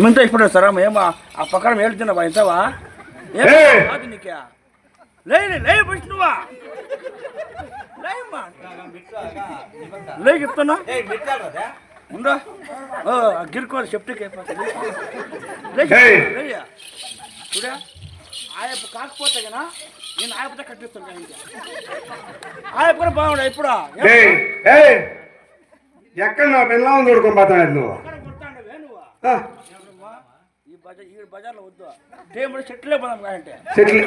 ముందు ఇప్పుడు సరే ఏమో ఆ పక్కన వెళ్తున్నావా ఇంతవా ఏం ఏయ్! కాదు నీకే. లే లే విష్ణువా లేమ్మా లే చెప్తున్నా? ఉందా గిరుకోవాలి సెప్టిక్ అయిపోతుంది లే ఏయ్! లేయ్యా. చూడా ఆయప్ప కాకపోతే కదా నేను ఆయప్పతో కట్టిస్తాను ఇంకా. ఆయప్ప కూడా బాగుండే ఇప్పుడు ఏయ్! ఏయ్! ఎక్కడ నా పిల్లలు తోడుకొని పోతాడు నువ్వు ఎక్కడ కొడతాండవే నువ్వు ఆ, ఎవరమ్మా? ఈ బజార్ ఈ బజార్లో వద్దు. దేవుడు చెట్లే పోదాం కాదంటే. చెట్లు.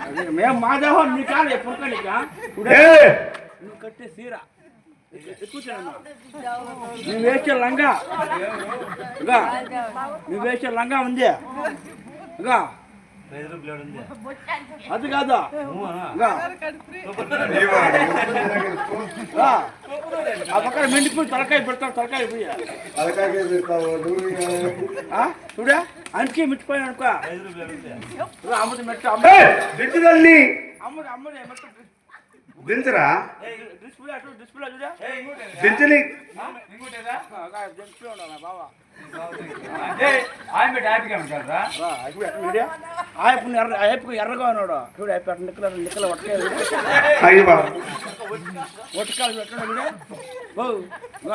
అది మేము మా దేహం నీ కాదు ఎప్పుడు నువ్వు కట్టే సీర. నువ్వు వేసే లంగా. నువ్వు వేసే లంగా ఉంది. ఇగా అది కాదు. ఆ పక్కన మెండిపోయి తలకాయ పెడతాను తలకాయ? చూడా అందుకే మిచ్చిపోయాను అనుకో. ఇదిగో అమ్మది మెట్ట అమ్మ ఏయ్, దించు తల్లి. అమ్మది అమ్మది మెట్ట. దించరా? డిస్ప్లే అటు డిస్ప్లే చూడా. దించని డిస్ప్లే ఆయప్పని ఎర్ర ఆయప్పకు ఎర్రగా ఉన్నాడు. చూడు నిక్కల నిక్కల వట్టకాయ అయ్యి బాబు. వట్టకాయలు పెట్టాడు వీడే ఓ ఇగో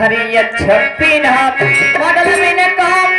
हरियत छपी ना मॉडल मैंने कहा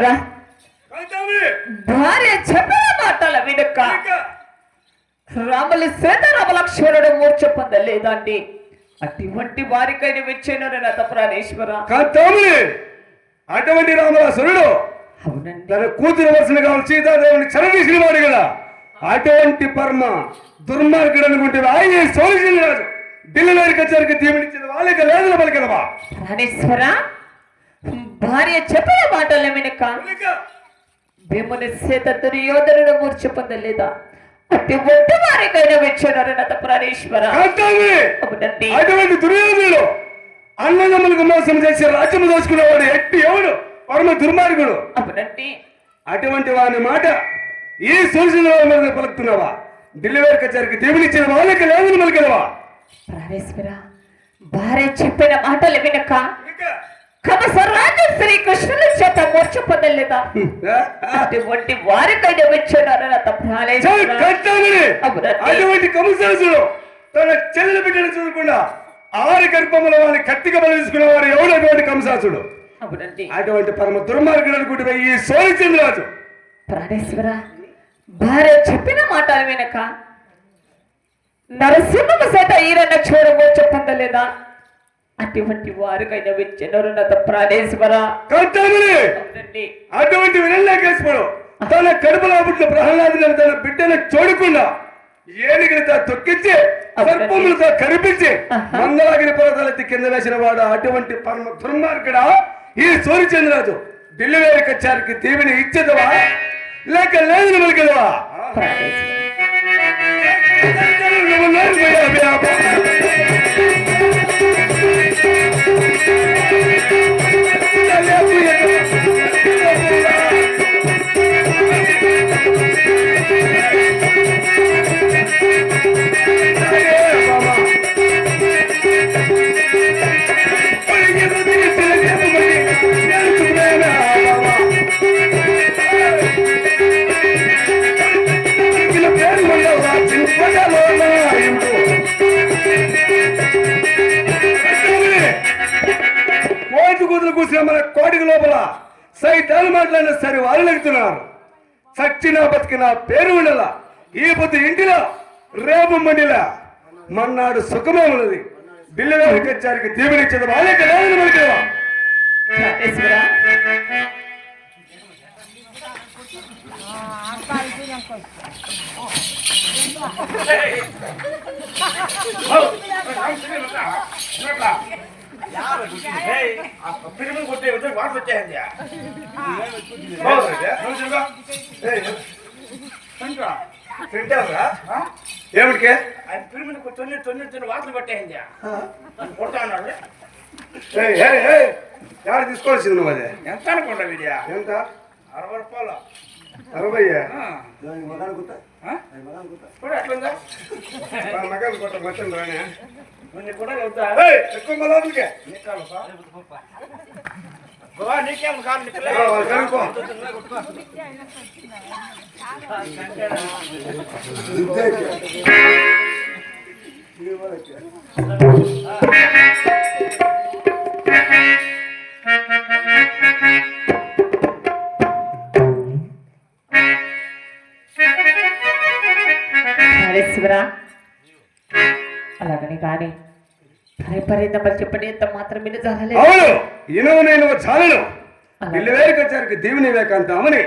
ప్రాణేశ్వర భార్య చెప్పిన మాటల వినక రాములు సీతారామ లక్ష్మణుడు మూర్ఛ పొందలేదండి. అటువంటి వారికైన విచ్చేను ప్రాణేశ్వర కాంతాముని అటువంటి రామదాసురుడు అవునండి. తన కూతురు కావాలి సీతాదేవుని చెరదీసిన వాడు కదా. అటువంటి పరమ దుర్మార్గుడు అనుకుంటే ఆయన సోలిసిన రాజు. ఢిల్లీలోకి వచ్చరికి దీవెనిచ్చిన వాళ్ళకి లేదు పలికదవా ప్రాణేశ్వర భార్య చెప్పిన మాటల వినక భీముని సీత దుర్యోధనుడు మూర్ఛ పొందలేదా? అటువంటి వారికైన విచ్చేను రథ ప్రాణేశ్వర. అటువంటి దుర్యోధనుడు అన్నదమ్ములకు మోసం చేసి రాజ్యము దోచుకునేవాడు ఎట్టి ఎవడు? పరమ దుర్మార్గుడు. అవునండి. అటువంటి వాని మాట ఈ సూచన పలుకుతున్నావా? ఢిల్లీ వరకు వచ్చరికి దేవునిచ్చిన వాళ్ళకి లేదని ప్రాణేశ్వర భార్య చెప్పిన మాటలు వినక కమసరాజు శ్రీకృష్ణుల చేత మూర్ఛ పొందలేదా? అటువంటి వారికైనా వచ్చాడని అత. అటువంటి కంసాసుడు తన చెల్లెలు బిడ్డను చూడకుండా ఆరు గర్భముల వారిని కత్తిగా బలిసుకున్న వారు ఎవరు అటువంటి కంసాసుడు అటువంటి పరమ దుర్మార్గుడు అనుకుంటే ఈ సోలిచంద్రరాజు. ప్రాణేశ్వర భార్య చెప్పిన మాటలు వినక నరసింహ సేట ఈరన్న చూడమూర్చ పొందలేదా? అటువంటి వారికైనా వచ్చాడు ప్రాణేశ్వర. అటువంటి తన కడుపులో పుట్టిన ప్రహ్లాదులను తన బిడ్డను చూడకుండా ఏనుగులతో తొక్కించి సర్పములతో కనిపించి ఆహా. మందలాగిరి పర్వతాలెత్తి కింద వేసిన వాడు అటువంటి పరమ దుర్మార్గుడ? ఈ సూర్యచంద్రరాజు ఢిల్లీ వేరు కచ్చారికి దీవిని ఇచ్చేదవా? లేక లేదు వెలిగదవా కోటికి లోపల సైతాలు మాట్లాడిన సరే వాళ్ళు లెగుతున్నారు చచ్చినా బతికిన పేరు ఉండలా. ఈ పొద్దు ఇంటిలో రేపు మండిలా. మన్నాడు సుఖమే ఉన్నది. బిల్లు కచ్చారికి దీవెనిచ్చేది వాళ్ళే కదా మనకేవా ప్రాణేశ్వర పిరిమిని కొట్టే విధంగా వాటర్ వచ్చేయండి ఏమిటికే ఆయన పిరిమిని తొన్ని తొన్ని తొన్ని వాటర్ పట్టేయండి కొడతా ఉన్నాడు ఏయ్, ఏయ్, ఏయ్, ఎవరు తీసుకోవాల్సింది నువ్వు అదే ఎంత అనుకుంటా వీడియా ఎంత అరవై రూపాయలు అరవై ఆ. ఆ? చూడు ఎట్లుందా మగలు కొట్ట మొత్తం రానే. కొన్ని కూడా వెళ్తా ఏయ్, ఎక్కువ మా లోపలికే? నీకాలు బాబా నీకేం కాదు నీకు. ప్రాణేశ్వర అలాగని కానీ పరిపరీతమని చెప్పండి ఎంత మాత్రం మీద జరగలేదు అవును ఇనువు నేను చాలను ఇల్లు దీవుని వివేకాంత అవని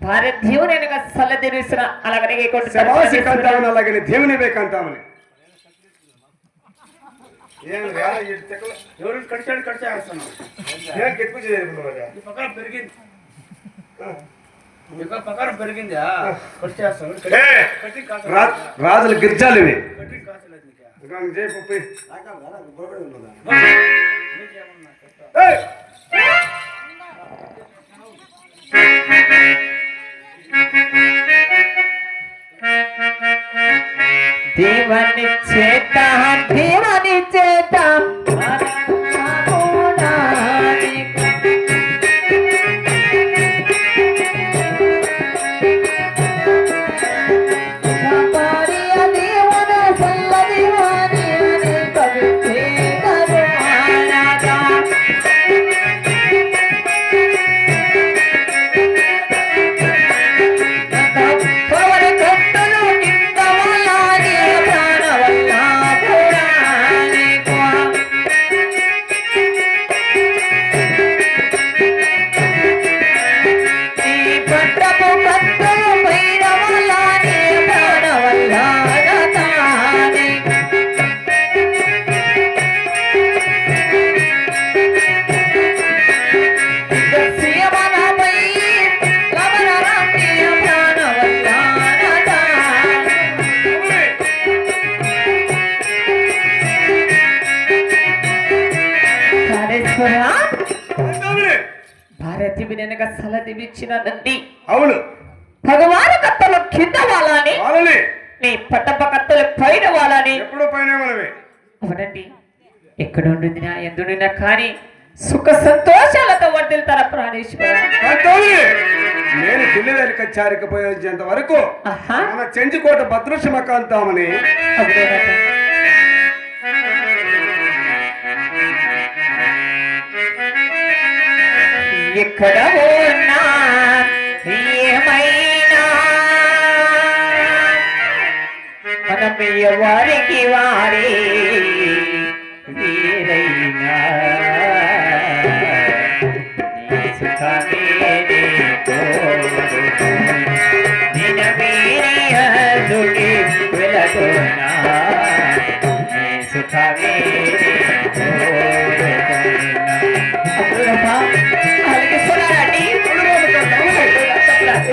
భార్య దేవునైనా సల్ల అలాగనే దేవుని ఏం తెక్కలు- ఎవరు కడిచాడు ఏం పెరిగింది. రాజుల గిర్జాలు ఇవి! దేవని చేత దేవని చేత. భారతి వినక సలది ఇచ్చినదండి అవును. భగవాన్ కత్తలు కింద వాళ్ళని నీ పట్టప కత్తలు పైన వాళ్ళని ఎప్పుడు పైన అవునండి. ఎక్కడ ఉండింది కానీ సుఖ సంతోషాలతో వర్దిల్తారా ప్రాణేశ్వర? నేను ఢిల్లీ దగ్గరికి చారికపోయేంత వరకు మన చెంచుకోట భద్రశ్మకాంతామని கடவுள் நான் மனம் எவ்வாறு வாரே வீரை நான்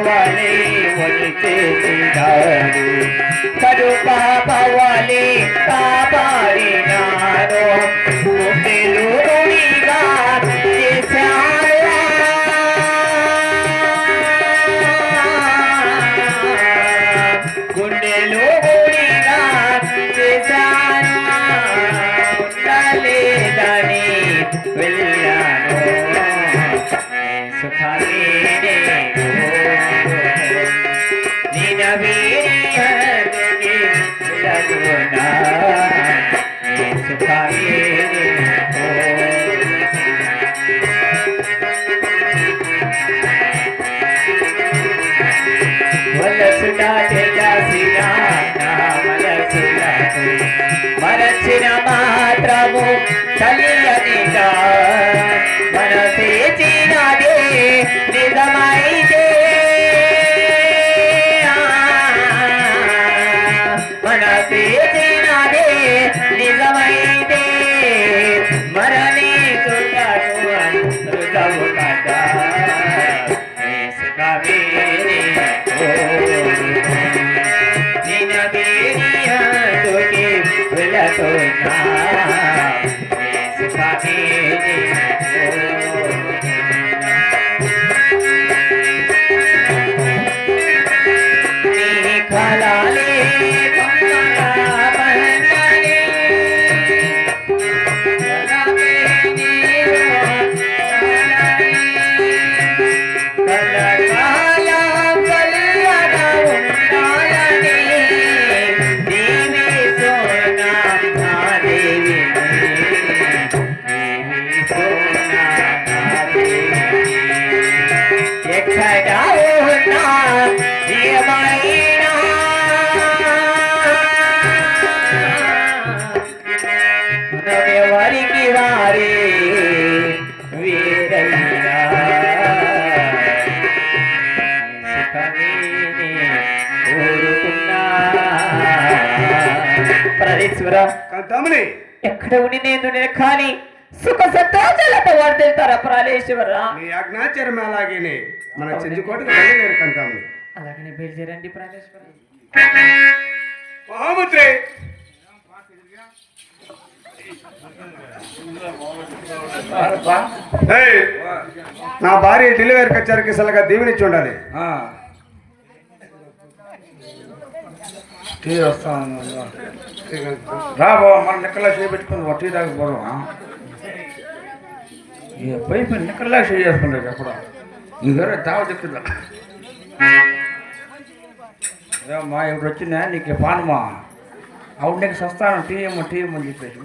పవలి వచ్చి కడు పవలి పా దేవుని నేను కానీ సుఖ సంతోషాలతో వర్ధిల్తారా ప్రాణేశ్వర నీ అజ్ఞాచారం అలాగేనే. మన చెంచుకోట కంటాము అలాగనే బయలుదేరండి ప్రాణేశ్వర నా భార్య డెలివరీ కచ్చారికి సలగా దీవినిచ్చి ఉండాలి. రా బాబా మన నిక్కలా చేపెట్టుకుని వట్టి దాకా పోదాం ఈ పైపు నిక్కలా చేసుకున్నాడు ఎప్పుడు. ఈ గారు తావ చెప్తుందా ఇప్పుడు వచ్చిందా? నీకు పానమా అవును నీకు సస్తానం టీఎం టీఎం అని చెప్పేసి.